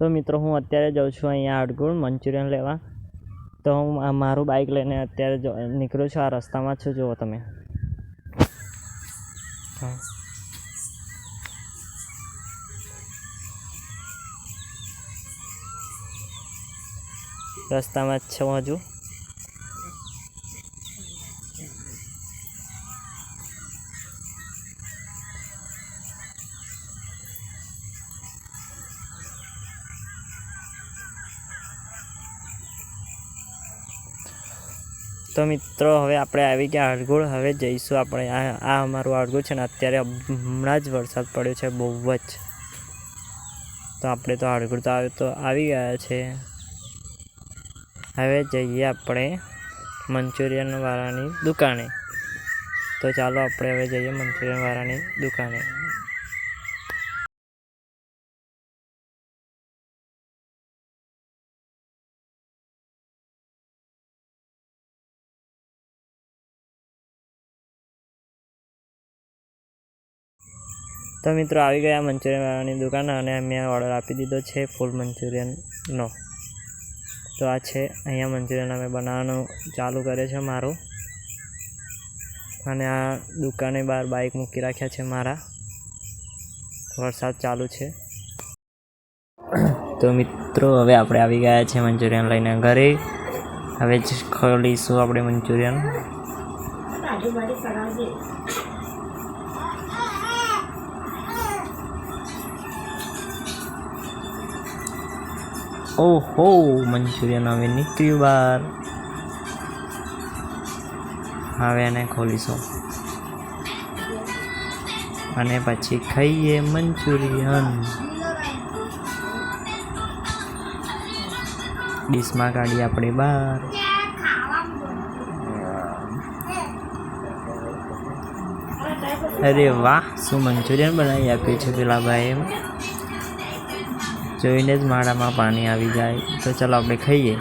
તો મિત્રો હું અત્યારે જાઉં છું અહીંયા અડગુળ મંચુરિયન લેવા. તો હું મારું બાઇક લઈને અત્યારે નીકળું છું, આ રસ્તામાં છું. જુઓ તમે. રસ્તામાં જ છું હજુ. તો મિત્રો, હવે આપણે આવી ગયા અડગુળ હવે જઈશું આપણે. આ આ અમારું હળગુળ છે ને, અત્યારે હમણાં જ વરસાદ પડ્યો છે, બહુ જ. તો આપણે તો અડગુળ તો આવે તો આવી ગયા છે. હવે જઈએ આપણે મંચુરિયન વાળાની દુકાને. તો ચાલો, આપણે હવે જઈએ મંચુરિયન વાળાની દુકાને. તો મિત્રો આવી ગયા મંચુરિયન વાળાની દુકાન અને મેં ઓર્ડર આપી દીધો છે ફૂલ મંચુરિયનનો તો આ છે, અહીંયા મંચુરિયન અમે બનાવવાનું ચાલુ કરે છે મારું. અને આ દુકાને બહાર બાઇક મૂકી રાખ્યા છે મારા. વરસાદ ચાલુ છે. તો મિત્રો, હવે આપણે આવી ગયા છે મંચુરિયન લઈને ઘરે. હવે જ ખોલીશું આપણે મંચુરિયન. ઓહો મંચુરિયન હવે નીકળ્યું બહાર હવે એને ખોલીશું. અને પછી ખાઈએ મંચુરિયન. ડીશમાં કાઢીએ આપણે બહાર અરે વાહ, શું મંચુરિયન બનાવી આપ્યું છે પેલા ભાઈએ જોઈને જ માળામાં પાણી આવી જાય. તો ચાલો આપણે ખાઈએ.